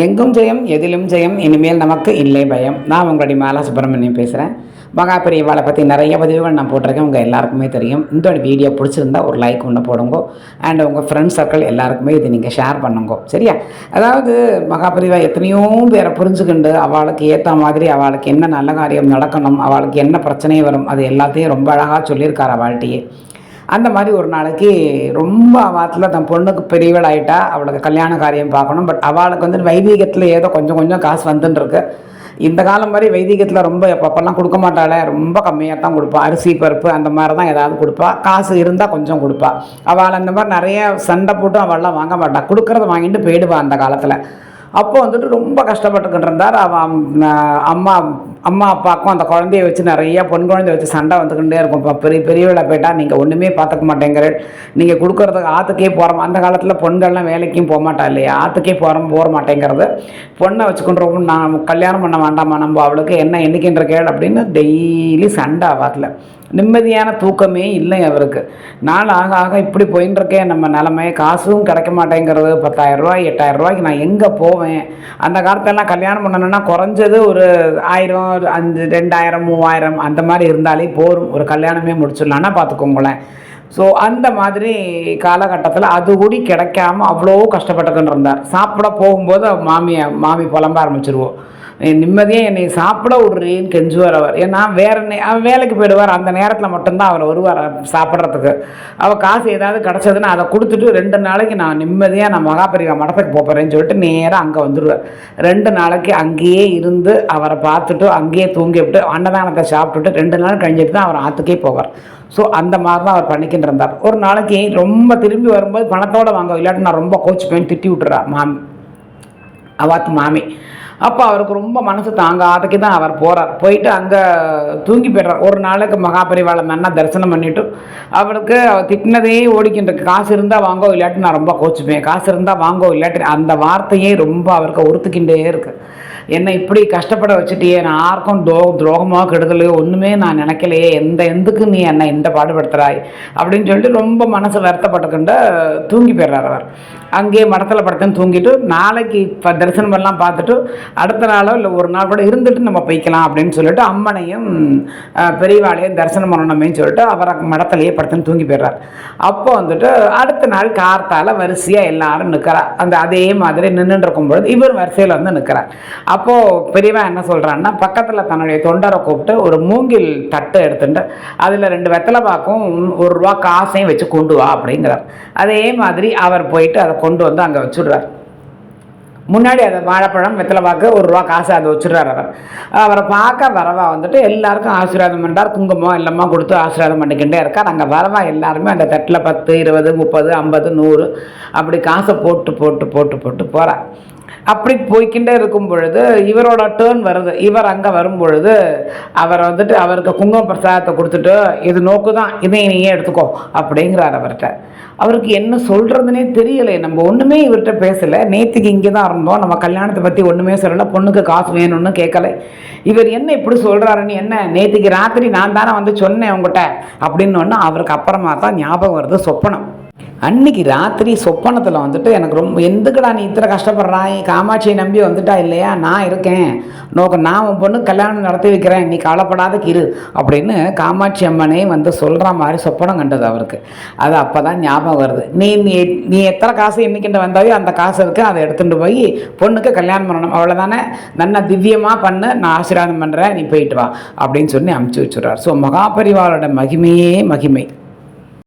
எங்கும் ஜெயம் எதிலும் ஜெயம் இனிமேல் நமக்கு இல்லை பயம். நான் உங்களுடைய மாலா சுப்பிரமணியம் பேசுகிறேன் மகாபிரிவாளை பற்றி நிறைய பதிவுகள் நான் போட்டிருக்கேன். உங்கள் எல்லாருக்குமே தெரியும். இந்த வீடியோ பிடிச்சிருந்தா ஒரு லைக் ஒன்று போடுங்க. அண்ட் உங்கள் ஃப்ரெண்ட்ஸ் சர்க்கிள் எல்லாருக்குமே இது நீங்கள் ஷேர் பண்ணுங்க. சரியா? அதாவது மகாபிரிவா எத்தனையோ பேரை புரிஞ்சுக்கிண்டு அவளுக்கு ஏற்ற மாதிரி அவளுக்கு என்ன நல்ல காரியம் நடக்கணும் அவளுக்கு என்ன பிரச்சனை வரும் அது எல்லாத்தையும் ரொம்ப அழகாக சொல்லியிருக்கார் அவள்கிட்டயே. அந்த மாதிரி ஒரு நாளைக்கு ரொம்ப அவாத்தில் தன் பொண்ணுக்கு பெரியவள் ஆகிட்டா அவளுக்கு கல்யாண காரியம் பார்க்கணும். பட் அவளுக்கு வந்து வைதீகத்தில் ஏதோ கொஞ்சம் கொஞ்சம் காசு வந்துட்டுருக்கு இந்த காலம் மாதிரி வைதீகத்தில் ரொம்ப எப்பப்பெல்லாம் கொடுக்க மாட்டாளே. ரொம்ப கம்மியாக தான் கொடுப்பா. அரிசி பருப்பு அந்த மாதிரி தான் ஏதாவது கொடுப்பா. காசு இருந்தால் கொஞ்சம் கொடுப்பா. அவள் அந்த மாதிரி நிறைய சண்டை போட்டு அவள்லாம் வாங்க மாட்டாள் கொடுக்குறத வாங்கிட்டு போயிடுவா அந்த காலத்தில். அப்போ வந்துட்டு ரொம்ப கஷ்டப்பட்டுக்கிட்டு இருந்தார். அவன் அம்மா அம்மா அப்பாவுக்கும் அந்த குழந்தைய வச்சு நிறைய பொன் குழந்தைய வச்சு சண்டை வந்துக்கிட்டே இருக்கும். இப்போ பெரிய பெரியவளை போயிட்டால் நீங்கள் ஒன்றுமே பார்த்துக்க மாட்டேங்கிற நீங்கள் கொடுக்குறதுக்கு ஆற்றுக்கே போகிறோம் அந்த காலத்தில் பொண்கள்லாம் வேலைக்கும் போக மாட்டா இல்லையா? ஆற்றுக்கே போகிறோம் போக மாட்டேங்கிறது. பொண்ணை வச்சுக்கின்றோம் நான் கல்யாணம் பண்ண வேண்டாமா நம்ம அவளுக்கு? என்ன எண்ணிக்கின்ற கேள் அப்படின்னு டெய்லி சண்டை ஆவாத்தில் நிம்மதியான தூக்கமே இல்லை அவருக்கு. நாள் ஆக ஆக இப்படி போயின்னு நம்ம நிலமை காசும் கிடைக்க மாட்டேங்கிறது. பத்தாயிரம் ரூபாய் எட்டாயிரம் ரூபாய்க்கு நான் எங்கே போவேன்? அந்த காலத்தெல்லாம் கல்யாணம் பண்ணணும்னா குறைஞ்சது ஒரு ஆயிரம் ஒரு அஞ்சு ரெண்டாயிரம் மூவாயிரம் அந்த மாதிரி இருந்தாலே போரும் ஒரு கல்யாணமே முடிச்சிடலான்னா பார்த்துக்கோங்களேன் ஸோ அந்த மாதிரி காலகட்டத்தில் அது கூடி கிடைக்காம அவ்வளோ கஷ்டப்பட்டுக்கிட்டு இருந்தார். சாப்பிட போகும்போது மாமியை மாமி புலம்ப ஆரம்பிச்சிருவோம் நிம்மதியாக என்னை சாப்பிட விடுறேன்னு கெஞ்சுவார் அவர். ஏன்னா வேற நே அவர் வேலைக்கு போயிடுவார். அந்த நேரத்தில் மட்டும்தான் அவர் வருவார் சாப்பிட்றதுக்கு. அவள் காசு ஏதாவது கிடச்சதுன்னா அதை கொடுத்துட்டு ரெண்டு நாளைக்கு நான் நிம்மதியாக நான் மகாபரிவா மடத்துக்கு போகிறேன்னு சொல்லிட்டு நேராக அங்கே வந்துடுவார் ரெண்டு நாளைக்கு அங்கேயே இருந்து அவரை பார்த்துட்டு அங்கேயே தூங்கி விட்டு அன்னதானத்தை சாப்பிட்டுட்டு ரெண்டு நாள் கழிஞ்சிட்டு தான் அவர் ஆற்றுக்கே போவார். ஸோ அந்த மாதிரி தான் அவர் பண்ணிக்கிட்டு இருந்தார். ஒரு நாளைக்கு ரொம்ப திரும்பி வரும்போது பணத்தோடு வாங்க இல்லாட்டி நான் ரொம்ப கோச் பண்ணி திட்டி விட்டுறா மாமி. அவாத்து மாமி. அப்போ அவருக்கு ரொம்ப மனசு தாங்காதக்கு தான் அவர் போகிறார் போயிட்டு அங்கே தூங்கி போய்டுறார். ஒரு நாளைக்கு மகாபரிவாளம் மன்னா தரிசனம் பண்ணிவிட்டு அவருக்கு அவர் திட்டினதே ஓடிக்கின்ற காசு இருந்தால் வாங்கோ இல்லாட்டி நான் ரொம்ப கோச்சுப்பேன். காசு இருந்தால் வாங்கோ இல்லாட்டி அந்த வார்த்தையே ரொம்ப அவருக்கு உறுத்துக்கின்றே இருக்குது என்னை இப்படி கஷ்டப்பட வச்சுட்டியே. நான் யாருக்கும் துரோ துரோகமாக கெடுதலையோ ஒன்றுமே நான் நினைக்கலையே. எந்த எந்துக்கு நீ என்னை இந்த பாடுபடுத்துகிறாய் அப்படின்னு சொல்லிட்டு ரொம்ப மனசு வருத்தப்பட்டுக்கிண்டு தூங்கி போயிடுறார் அவர். அங்கேயே மடத்தில் படுத்துன்னு தூங்கிட்டு நாளைக்கு இப்போ தரிசனம் எல்லாம் பார்த்துட்டு அடுத்த நாளோ இல்லை ஒரு நாள் கூட இருந்துட்டு நம்ம போய்க்கலாம் அப்படின்னு சொல்லிட்டு அம்மனையும் பெரியவாளையும் தரிசனம் பண்ணணுமேன்னு சொல்லிட்டு அவரை மடத்திலேயே படுத்துன்னு தூங்கி போயிடுறார். அப்போ வந்துட்டு அடுத்த நாள் கார்த்தால் வரிசையாக எல்லாரும் நிற்கிறார் அந்த அதே மாதிரி நின்றுட்டு இருக்கும்பொழுது இவர் வரிசையில் வந்து நிற்கிறார் அப்போது பெரியவா என்ன சொல்கிறான்னா பக்கத்தில் தன்னுடைய தொண்டரை கூப்பிட்டு ஒரு மூங்கில் தட்டு எடுத்துட்டு அதில் ரெண்டு வெத்தலை பாக்கும் ஒரு ரூபா காசையும் வச்சு கொண்டு வா அப்படிங்கிறார். அதே மாதிரி அவர் போயிட்டு அதை கொண்டு வந்து அங்கே வச்சுடுறார். முன்னாடி அந்த வாழைப்பழம் வெத்தலை பார்க்க ஒரு ரூபா காசு அதை வச்சுடுறார் அவர். அவரை பார்க்க வரவா வந்துட்டு எல்லாருக்கும் ஆசீர்வாதம் பண்ணுறார் குங்குமம் எல்லாமா கொடுத்து ஆசீர்வாதம் பண்ணிக்கிட்டே இருக்கார். அங்கே வரவா எல்லாருமே அந்த தட்டில் பத்து இருபது முப்பது ஐம்பது நூறு அப்படி காசை போட்டு போட்டு போட்டு போட்டு போகிறார் அப்படி போய்கிட்டே இருக்கும் பொழுது இவரோட டேர்ன் வருது. இவர் அங்கே வரும் பொழுது அவர் வந்துட்டு அவருக்கு குங்கும பிரசாதத்தை கொடுத்துட்டு இது நோக்கு தான் இதை நீயே எடுத்துக்கோ அப்படிங்கிறார் அவர்கிட்ட. அவருக்கு என்ன சொல்கிறதுனே தெரியலை நம்ம ஒன்றுமே இவர்கிட்ட பேசலை. நேற்றுக்கு இங்கே தான் இருந்தோம். நம்ம கல்யாணத்தை பற்றி ஒன்றுமே சொல்லலை. பொண்ணுக்கு காசு வேணும்னு கேட்கல. இவர் என்ன இப்படி சொல்கிறாருன்னு என்ன? நேற்றுக்கு ராத்திரி நான் தானே வந்து சொன்னேன் உங்கள்கிட்ட அப்படின்னு ஒன்று அவருக்கு அப்புறமா தான் ஞாபகம் வருது சொப்பனம். அன்னைக்கு ராத்திரி சொப்பனத்தில் வந்துட்டு எனக்கு ரொம்ப எந்துக்குடா நீ இத்தனை கஷ்டப்படுறாய் காமாட்சியை நம்பி வந்துட்டா இல்லையா? நான் இருக்கேன். நோக்க நான் உன் பொண்ணு கல்யாணம் நடத்தி வைக்கிறேன். நீ கவலைப்படாத கிரு அப்படின்னு காமாட்சி அம்மனே வந்து சொல்கிற மாதிரி சொப்பனம் கண்டது அவருக்கு. அது அப்போ தான் ஞாபகம் வருது. நீ நீ நீ எத்தனை காசு என்னைக்கிட்ட வந்தாவே அந்த காசு இருக்கு. அதை எடுத்துகிட்டு போய் பொண்ணுக்கு கல்யாணம் பண்ணணும். அவ்வளோதானே நல்ல திவ்யமாக பண்ணு. நான் ஆசீர்வாதம் பண்ணுறேன் நீ போயிட்டு வா. அப்படின்னு சொல்லி அமுச்சு வச்சுட்றார். ஸோ மகாபரிவாரோட மகிமையே மகிமை.